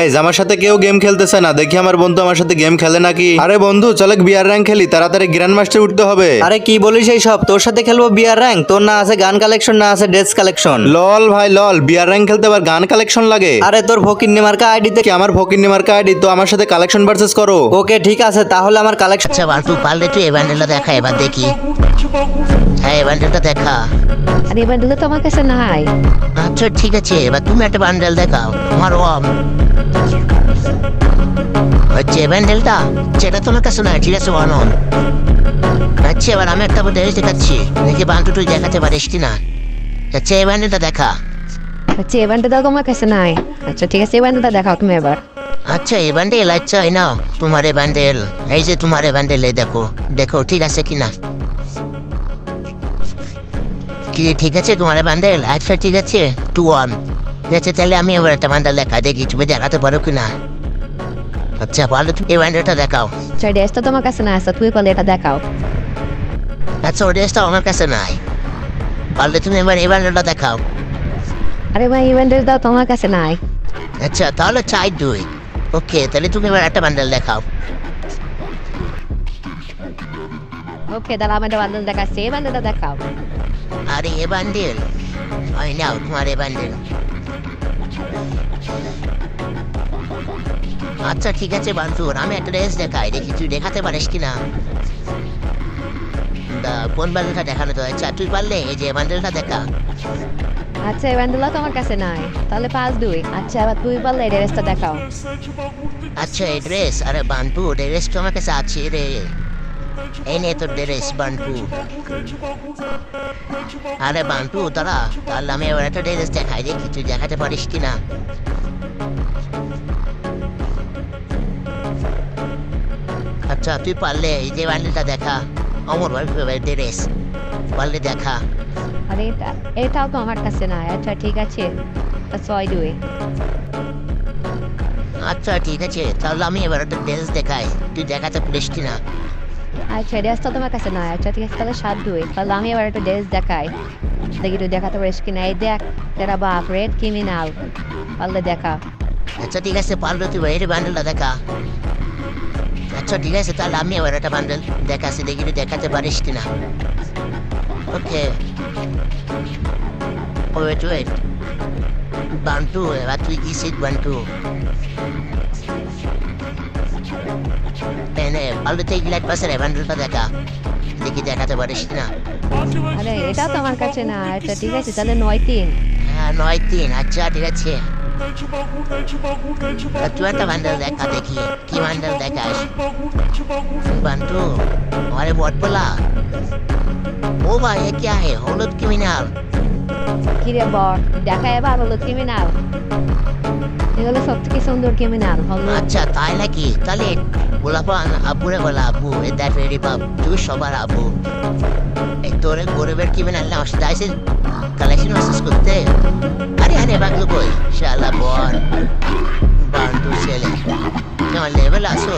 এই আমার সাথে কেউ গেম খেলতেছে না। দেখি আমার বন্ধু আমার সাথে গেম খেলে নাকি? আরে বন্ধু চলে বিয়ার র্যাঙ্ক খেলি তাড়াতাড়ি গ্র্যান্ড মাস্টার উঠতে হবে। আরে কি বলিস এই সব? তোর সাথে খেলব বিয়ার র্যাঙ্ক? তোর না আছে গান কালেকশন না আছে ড্রেস কালেকশন? লল ভাই লল বিয়ার র্যাঙ্ক খেলতে আবার গান কালেকশন লাগে? আরে তোর ফকিন্নি মার্কা আইডিতে কি আমার ফকিন্নি মার্কা আইডি? তো আমার সাথে কালেকশন ভার্সেস করো। ওকে ঠিক আছে তাহলে আমার কালেকশন আচ্ছা বান্টু পারলে তুই এই বান্ডেলটা দেখা এবার দেখি। হ্যাঁ এই বান্ডেলটা দেখা। আরে এবার দিলে তো আমার কাছে নাই। আচ্ছা ঠিক আছে এবার তুমি একটা বান্ডেল দেখাও। আমার ওম কাছে নয় ঠিক আছে ওয়ান অন আচ্ছা এবার আমি একটা ড্রেস দেখাচ্ছি। দেখি বান্টু তুই দেখাতে পারিস কি না আচ্ছা এই বান্ডেলটা দেখা। আচ্ছা এই ব্যান্ডটা তোমার কাছে নাই। আচ্ছা ঠিক আছে এই ব্যান্ডটা দেখাও তুমি এবার। আচ্ছা এই বান্ডেল আচ্ছা এই নাও তোমার এই বান্ডেল এই যে তোমার এই বান্ডেল এই দেখো। দেখো ঠিক আছে কি না কি ঠিক আছে তোমার বান্ডেল আচ্ছা ঠিক আছে টু ওয়ান ঠিক আছে তাহলে আমি এবার একটা বান্ডেল দেখা দেখি তুমি দেখাতে পারো কি না আচ্ছা ভালো তুমি এই বান্ডেলটা দেখাও আচ্ছা ড্রেসটা তোমার কাছে নাই আচ্ছা তুমি পারলে এটা দেখাও আচ্ছা ওই ড্রেসটা আমার কাছে নাই পারলে তুমি এবার এই বান্ডেলটা দেখাও আরে ভাই এই ব্যান্ডেলটাও তোমার কাছে নাই আচ্ছা তাহলে চাই দুই ওকে তাহলে তুমি এবার একটা বান্ডেল দেখাও ওকে তাহলে আমার একটা বান্ডেল দেখাচ্ছি এই ব্যান্ডেলটা দেখাও আরে এ বান্ডেল ওই নাও তোমার এ বান্ডেল আচ্ছা ঠিক আছে বান্টুর আমি একটা ড্রেস দেখাই। দেখি তুই দেখাতে পারিস কি না তা কোন বান্ডেলটা দেখানো তো আচ্ছা তুই পারলে এই যে বান্ডেলটা দেখা। আচ্ছা এই ব্যান্ডেলও তোমার কাছে নাই। তাহলে পাঁচ দুই। আচ্ছা এবার তুমি পারলে এই ড্রেসটা দেখাও। আচ্ছা এই ড্রেস আরে বান্টু ড্রেস তো আমার কাছে আছে রে। এই নে তোর ড্রেস বান্টু আরে বান্টু তারা তাহলে আমি এবার একটা ড্রেস দেখাই দেখি তুই দেখাতে পারিস কি না আচ্ছা তুই পারলে এই যে বান্ডেলটা দেখা। অমর ভাই ড্রেস পারলে দেখা। আরে এটা এটাও তো আমার কাছে নাই। আচ্ছা ঠিক আছে। ছয় দুই আচ্ছা ঠিক আছে। তাহলে আমি এবার একটা ড্রেস দেখাই। তুই দেখাতে পারিস কি না আচ্ছা ড্রেসটা তোমার কাছে নাই আচ্ছা ঠিক আছে, তাহলে সাত দুই। তাহলে আমি এবার একটা ড্রেস দেখাই। দেখি তুই দেখাতে পারিস কিনা? এই দেখ তেরা বাপ রেড ক্রিমিনাল পারলে দেখা। আচ্ছা ঠিক আছে পারলে তুই, এই বান্ডেলটা দেখা। আচ্ছা ঠিক আছে, তাহলে আমি এবার একটা বান্ডেল দেখাচ্ছি, দেখি দেখাতে পারিস কিনা। ওকে। ওয়েট ওয়েট বান্টু, এবার তুই শিখ বান্টু? আলুতে ইংল্যান্ড পাশের হ্যান্ডেলটা দেখা। দেখি দেখাতে পারিস না? আরে এটা তো আমার কাছে না আচ্ছা ঠিক আছে তাহলে নয় তিন। হ্যাঁ নয় তিন আচ্ছা ঠিক আছে। দেখা দেখি কি বটপলা। ও ভাই এ কে হলুদ ক্রিমিনাল কিরে বর দেখা এবার হলো ক্রিমিনাল এগুলো সব থেকে সুন্দর ক্রিমিনাল হলো। আচ্ছা তাই নাকি? তাহলে গোলাপান আব্বুরে বলা আব্বু, এ দ্যাট রেডি বাপ তুই সবার আব্বু। এই তোর গরিবের ক্রিমিনাল না আসতে আইসিস কালেকশন মেসেজ করতে? আরে আরে বাগলো কই? শালা বল বান্টু ছেলে। কেমন লেভেল আসো